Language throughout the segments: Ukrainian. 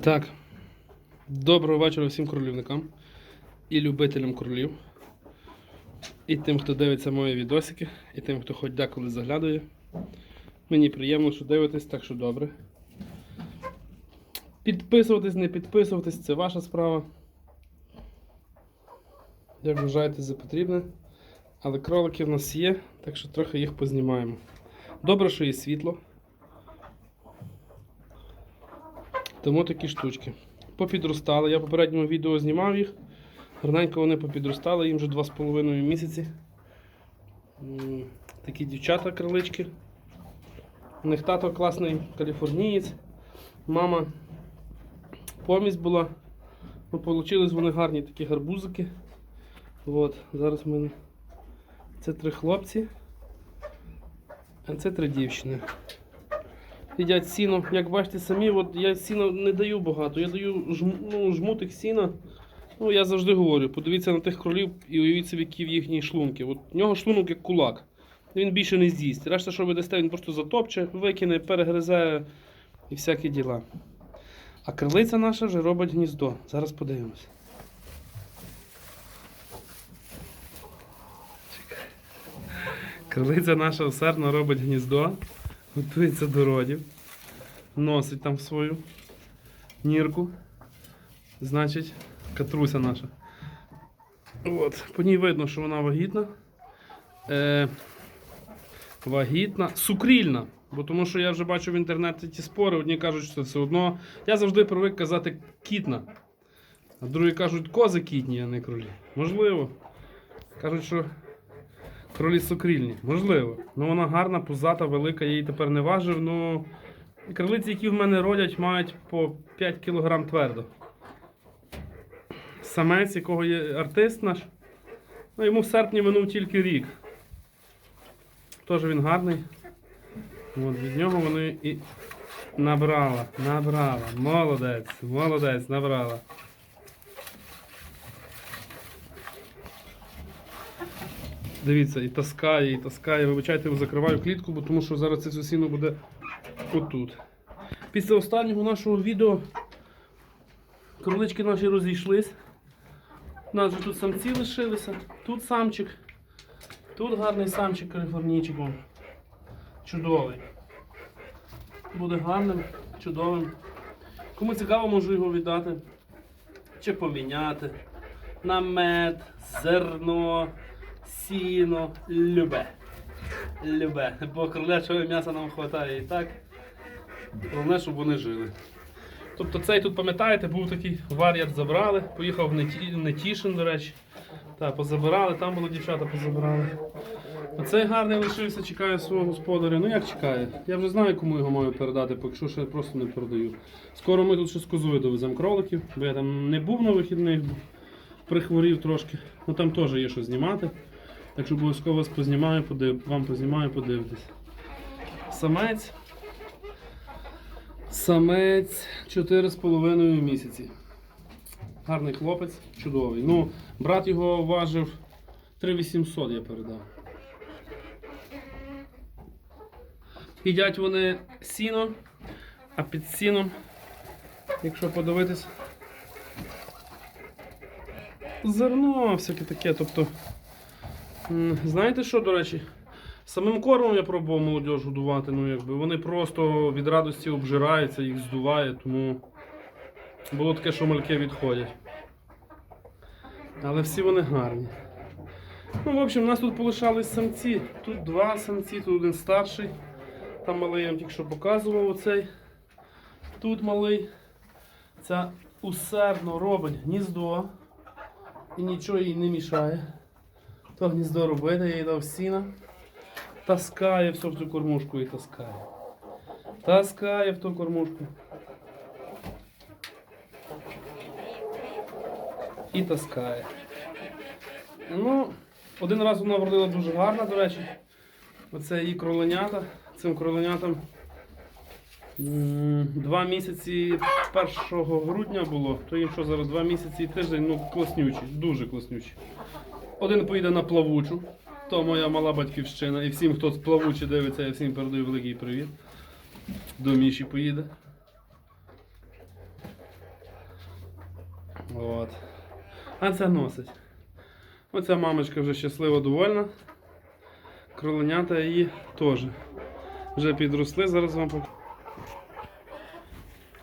Так. Доброго вечора всім кролівникам і любителям кролів. І тим, хто дивиться мої відосики, і тим, хто хоч деколи заглядає. Мені приємно, що дивитесь, так що добре. Підписуватись, не підписуватись, це ваша справа. Як вважаєте за потрібне. Але кролики в нас є, так що трохи їх познімаємо. Добре, що є світло. Тому такі штучки. Попідростали. Я в попередньому відео знімав їх. Гарненько вони попідростали, їм вже 2,5 місяці. Такі дівчата крилички. У них тато класний каліфорнієць. Мама помість була. Ну, Получились вони гарні такі гарбузики. От, зараз в мене це три хлопці, а це три дівчини. Їдять сіно. Як бачите самі, от я сіна не даю багато. Я даю жм, ну, жмутик сіна. Ну, я завжди говорю, подивіться на тих кролів і уявіть собі, які в їхні шлунки. От в нього шлунок як кулак. Він більше не з'їсть. Решта, що ви дасте, він просто затопче, викине, перегризе і всякі діла. А крилиця наша вже робить гніздо. Зараз подивимось. Крилиця наша усердно робить гніздо, готується до родів, носить там свою нірку. Значить, катруся наша. От, по ній видно, що вона вагітна. Е, вагітна, сукрільна. Бо тому що я вже бачу в інтернеті ті спори, одні кажуть, що це все одно. Я завжди привик казати кітна. А другі кажуть, кози кітні, а не кролі. Можливо. Кажуть, що кролі сукрільні. Можливо. Ну вона гарна, пузата, велика, я її тепер не важив. Ну, кролиці, які в мене родять, мають по 5 кг твердо. Самець, якого є артист наш. Ну, йому в серпні минув тільки рік. Теж він гарний. От від нього вони і набрала, набрала. Молодець, молодець, набрала. Дивіться, і таскає, і таскає. Вибачайте, закриваю клітку, бо тому що зараз це все буде отут. Після останнього нашого відео кролички наші розійшлись. У нас же тут самці лишилися, тут самчик, тут гарний самчик каліфорнійчик. Чудовий. Буде гарним, чудовим. Кому цікаво, можу його віддати. Чи поміняти. На мед, зерно, сіно, любе. Любе. Бо кролячого м'яса нам вистачає і так. Головне, щоб вони жили. Тобто цей тут, пам'ятаєте, був такий варіант забрали, поїхав в Неті- Нетішин, до речі. Так, позабирали, там були дівчата позабирали. А цей гарний лишився, чекає свого господаря. Ну як чекає? Я вже знаю, кому його маю передати, поки що ще просто не передаю. Скоро ми тут ще з козою довеземо кроликів, бо я там не був на вихідних, прихворів трошки. Ну там теж є що знімати. Так що обов'язково вас познімаю, подив... вам познімаю, подивитись. Самець. Самець 4,5 місяці. Гарний хлопець, чудовий. Ну, брат його важив 3800, я передав. Їдять вони сіно, а під сіном, якщо подивитись, зерно всяке таке. Тобто, знаєте що, до речі? Самим кормом я пробував молодіж годувати, ну якби вони просто від радості обжираються, їх здуває, тому було таке, що мальки відходять. Але всі вони гарні. Ну, в общем, у нас тут полишались самці. Тут два самці, тут один старший. Там малий я вам тільки що показував оцей. Тут малий. Ця усердно робить гніздо і нічого їй не мішає. То гніздо робити, я їй дав сіна. Таскає все в цю кормушку і таскає. Таскає в ту кормушку. І таскає. Ну, один раз вона вродила дуже гарно, до речі. Оце її кроленята. Цим кроленятам два місяці 1 грудня було, то їм що зараз два місяці і тиждень, ну класнючі, дуже класнючі. Один поїде на плавучу, то моя мала батьківщина. І всім, хто з плавучі дивиться, я всім передаю великий привіт. До Міші поїде. От. А це носить. Оця мамочка вже щаслива довольна. Кроленята її теж. Вже підросли, зараз вам покажу.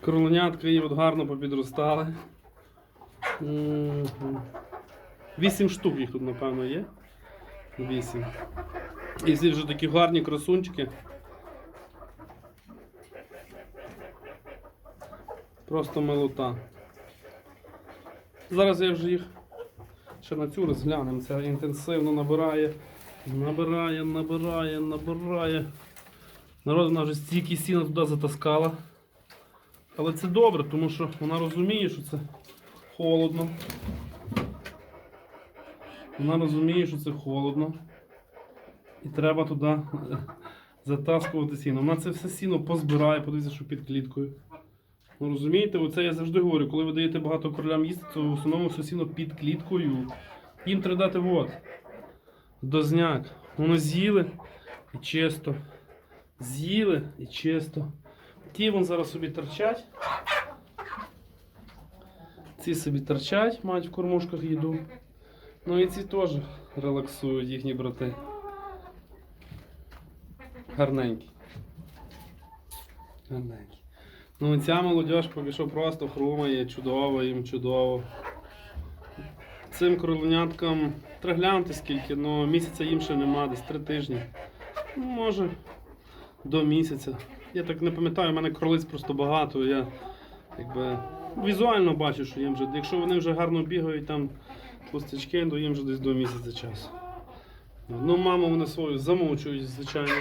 Кроленятка її от гарно попідростали. Мгм. Вісім штук їх тут, напевно, є. Вісім. І всі вже такі гарні красунчики. Просто милота. Зараз я вже їх ще на цю розглянемо. Це інтенсивно набирає, набирає, набирає, набирає. Народ вона вже стільки сіна туди затаскала. Але це добре, тому що вона розуміє, що це холодно. Вона розуміє, що це холодно. І треба туди е, затаскувати сіно. Вона це все сіно позбирає, подивіться, що під кліткою. Ну розумієте, оце я завжди говорю, коли ви даєте багато кролям їсти, то в основному все сіно під кліткою. Їм треба дати вот. Дозняк. Воно з'їли і чисто. З'їли і чисто. Ті вон зараз собі торчать. Ці собі торчать, мають в кормушках їду. Ну і ці теж релаксують їхні брати. Гарненькі. Гарненькі. Ну ця молодь що просто хрумає, чудово, їм чудово. Цим кроленяткам треба глянути скільки, але місяця їм ще нема, десь три тижні. Ну, може до місяця. Я так не пам'ятаю, у мене кролиць просто багато. Я якби візуально бачу, що їм вже, якщо вони вже гарно бігають там пустячки, то їм вже десь до місяця часу. Ну, маму вони свою замовчують, звичайно.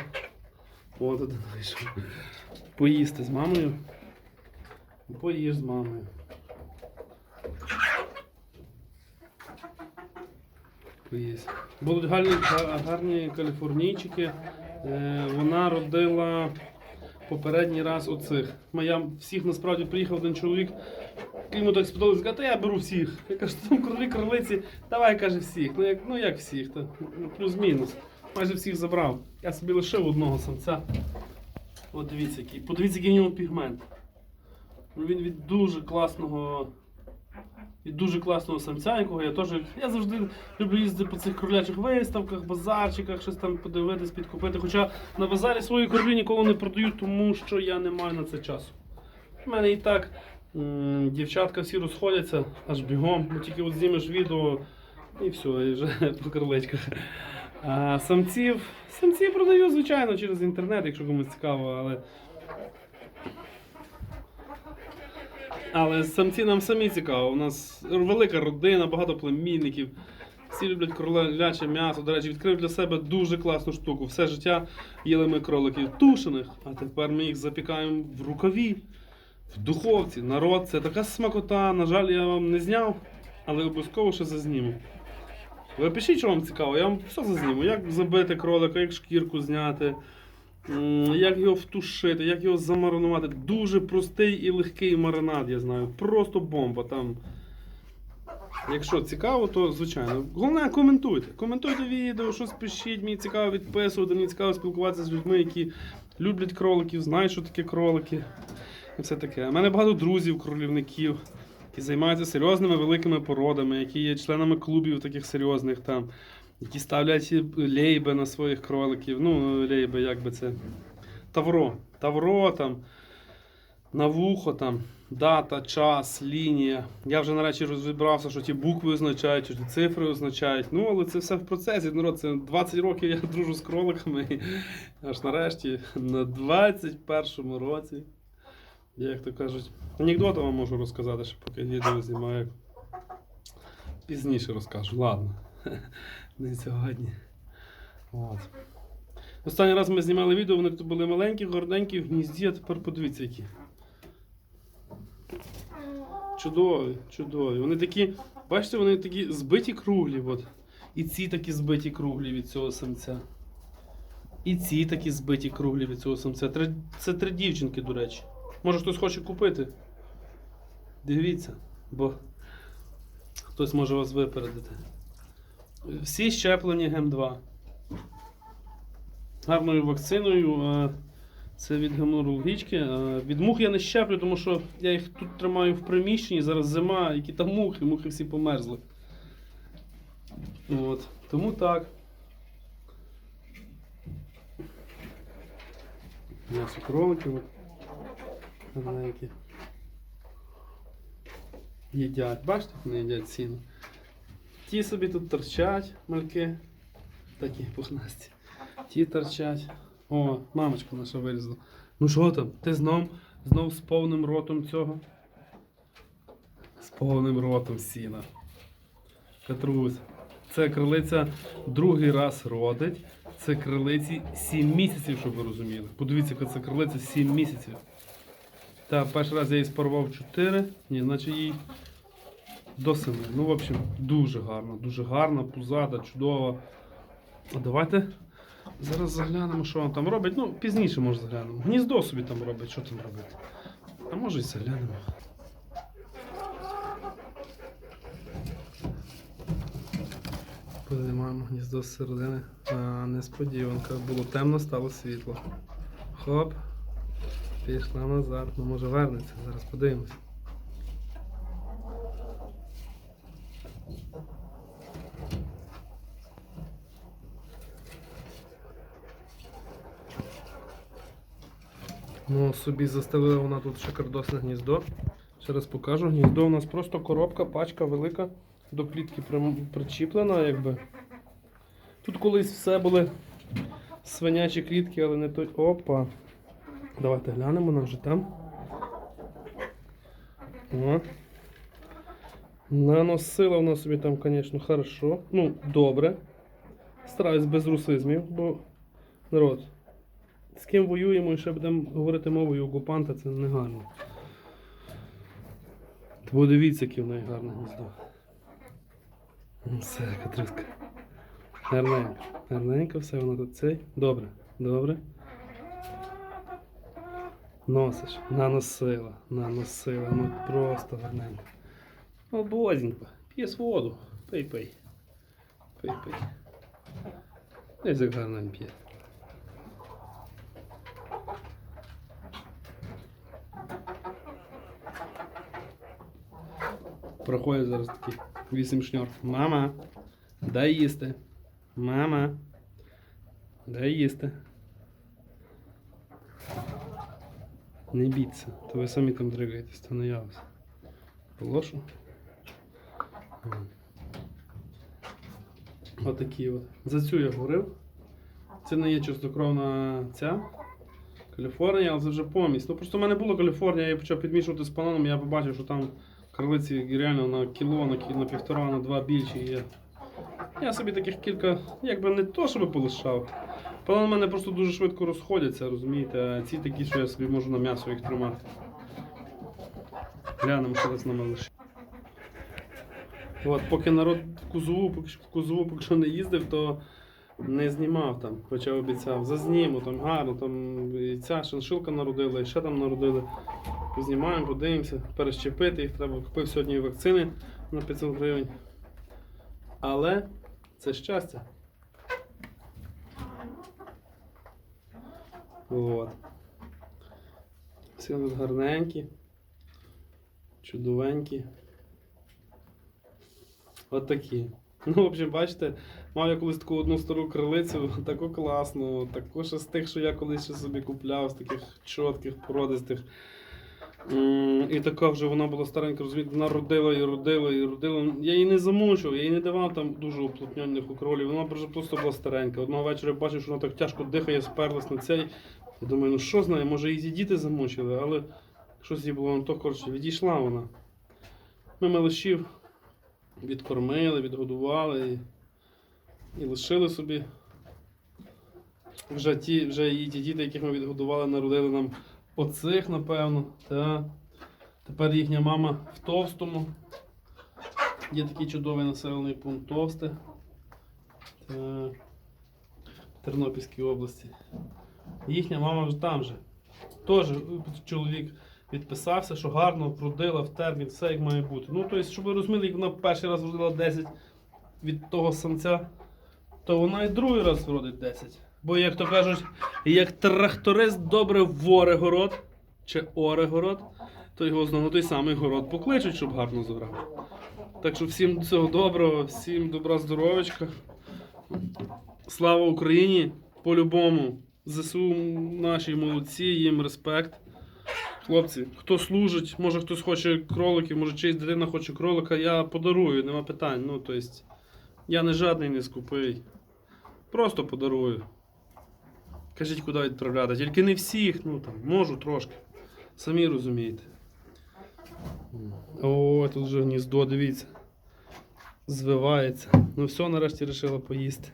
От один вийшов. Поїсти з мамою. Поїж з мамою. Поїсть. Будуть гарні, гарні каліфорнійчики. Е, вона родила попередній раз оцих. Моя всіх насправді приїхав один чоловік. Йому так сподобалось, каже, я беру всіх. Я кажу, там кролі кролиці, давай каже всіх. Ну як, ну як всіх, то ну, плюс-мінус. Майже всіх забрав. Я собі лишив одного самця. От дивіться, який. Подивіться, який в нього пігмент. Ну, Він від дуже класного. Від дуже класного самця, якого я теж. Я завжди люблю їздити по цих кролячих виставках, базарчиках, щось там подивитись, підкупити. Хоча на базарі свої крорлі ніколи не продаю, тому що я не маю на це часу. У мене і так дівчатка всі розходяться аж бігом, бо тільки от знімеш відео і все, і вже по кроличках. А самців, самців продаю, звичайно, через інтернет, якщо комусь цікаво, але. Але самці нам самі цікаво. У нас велика родина, багато племінників. Всі люблять кроляче м'ясо. До речі, відкрив для себе дуже класну штуку. Все життя їли ми кроликів тушених, а тепер ми їх запікаємо в рукаві, в духовці. Народ, це така смакота. На жаль, я вам не зняв, але обов'язково ще зазніму. Ви пишіть, що вам цікаво, я вам все зазніму. Як забити кролика, як шкірку зняти, як його втушити, як його замаринувати. Дуже простий і легкий маринад, я знаю. Просто бомба. Там. Якщо цікаво, то звичайно. Головне, коментуйте. Коментуйте відео, щось пишіть, мені цікаво відписувати, мені цікаво спілкуватися з людьми, які люблять кроликів, знають, що таке кролики. Все таке. У мене багато друзів, кролівників, які займаються серйозними великими породами, які є членами клубів таких серйозних там, які ставлять лейби на своїх кроликів. Ну, лейби, як би це. Тавро. Тавро там. На вухо там, дата, час, лінія. Я вже нарешті розібрався, що ті букви означають, що ті цифри означають. Ну, але це все в процесі. Народ, це 20 років я дружу з кроликами. Аж нарешті на 21-му році. Як то кажуть, анекдоти вам можу розказати, що поки відео знімаю. Пізніше розкажу. Ладно. Не сьогодні. От. Останній раз ми знімали відео, вони тут були маленькі, горденькі в гнізді, а тепер подивіться які. Чудові, чудові. Вони такі, бачите, вони такі збиті круглі. От. І ці такі збиті круглі від цього самця. І ці такі збиті круглі від цього самця. Це три дівчинки, до речі. Може хтось хоче купити. Дивіться, бо хтось може вас випередити. Всі щеплені ГЕМ-2. Гарною вакциною. Це від геморрагічки. Е, Від мух я не щеплю, тому що я їх тут тримаю в приміщенні, зараз зима, які там мухи, мухи всі померзли. От. Тому так. М'ясо кроликів. Гарненькі. Їдять. Бачите, як вони їдять сіно. Ті собі тут торчать мальки. Такі пухнасті. Ті торчать. О, мамочка наша вилізла. Ну що там? Ти знов, знов з повним ротом цього? З повним ротом сіна. Петрусь. Це крилиця другий раз родить. Це крилиці 7 місяців, щоб ви розуміли. Подивіться, яка це крилиця 7 місяців. Та перший раз я її спарував 4, ні, значить їй до 7. Ну, в общем, дуже гарно, дуже гарна, пузата, чудова. А давайте зараз заглянемо, що вона там робить. Ну, пізніше може заглянемо. Гніздо собі там робить, що там робить. А може і заглянемо. Подіймаємо гніздо з середини. А, несподіванка. Було темно, стало світло. Хоп. Пішла назад. Ну може вернеться. Зараз подивимось. Ну, собі застелила вона тут шикардосне гніздо. Ще раз покажу. Гніздо у нас просто коробка, пачка велика, до клітки причіплена, якби. Тут колись все були свинячі клітки, але не той. Опа. Давайте глянемо, вона вже там. О. Наносила вона собі там, звісно, хорошо. Ну, добре. Стараюсь без русизмів, бо народ. З ким воюємо і ще будемо говорити мовою окупанта, це не гарно. Тому дивіться, яке в неї гарне гніздо. Ну, Все, Катруська. Гарненько. Гарненько, все воно тут цей. Добре, добре. Носиш, наносила, наносила, ну просто гарненько. Обозінько, п'єс воду. Пий, пий. Пий, пий. Десь як гарно п'є. Проходить зараз такий вісім шньор. Мама, дай їсти. Мама, дай їсти. Не біться, то ви самі там дригаєтесь, то не я вас. Полошу. Отакі от. За цю я говорив. Це не є чистокровна ця. Каліфорнія, але це вже помість. Ну просто в мене була Каліфорнія, я почав підмішувати з паноном, я побачив, що там крилиці реально на кіло, на, на півтора, на два більші є. Я собі таких кілька, якби не то, щоб полишав. Панон у мене просто дуже швидко розходяться, розумієте, а ці такі, що я собі можу на м'ясо їх тримати. Глянемо, що десь нам лише. От, поки народ в кузову, поки в кузову поки що не їздив, то не знімав там, хоча обіцяв. Зазніму, там гарно, там і ця шиншилка народила, і ще там народили. Познімаємо, подивимося, перещепити їх треба. Купив сьогодні вакцини на 500 гривень. Але це щастя. От. Всі нас гарненькі, чудовенькі. От такі. Ну, в общем, бачите, мав я колись таку одну стару крилицю, таку класну, таку ще з тих, що я колись ще собі купляв, з таких чітких, породистих. І така вже вона була старенька, розумієте, вона родила і родила і родила. Я її не замучив, я їй не давав там дуже уплотнених укролів, вона вже просто була старенька. Одного вечора я бачив, що вона так тяжко дихає, сперлась на цей. Я думаю, ну що знає, може її діти замучили, але щось їй було не то коротше, відійшла вона. Ми малишів відкормили, відгодували і, і лишили собі. Вже ті, вже її ті діти, яких ми відгодували, народили нам оцих, напевно. Та. Тепер їхня мама в Товстому. Є такий чудовий населений пункт Товсте. Та. Тернопільській області. Їхня мама вже там же. Теж е, чоловік відписався, що гарно продила в термін, все як має бути. Ну, тобто, щоб ви розуміли, як вона перший раз вродила 10 від того самця, то вона і другий раз вродить 10. Бо, як то кажуть, як тракторист добре воре город чи оре город, то його знову той самий город покличуть, щоб гарно зорав. Так що всім всього доброго, всім добра здоров'ячка. Слава Україні! По-любому. ЗСУ наші молодці, їм респект. Хлопці, хто служить, може хтось хоче кроликів, може чиясь дитина хоче кролика, я подарую, нема питань. Ну, то есть, я не жадний, не скупий. Просто подарую. Кажіть, куди відправляти. Тільки не всіх, ну там, можу трошки. Самі розумієте. О, тут вже гніздо, дивіться. Звивається. Ну все, нарешті вирішила поїсти.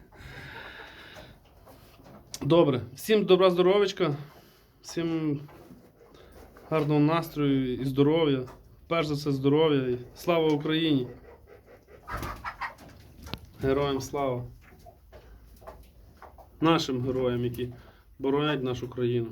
Добре. Всім добра здоров'ячка. Всім гарного настрою і здоров'я. Перш за все здоров'я і слава Україні. Героям слава. Нашим героям, які боронять нашу країну.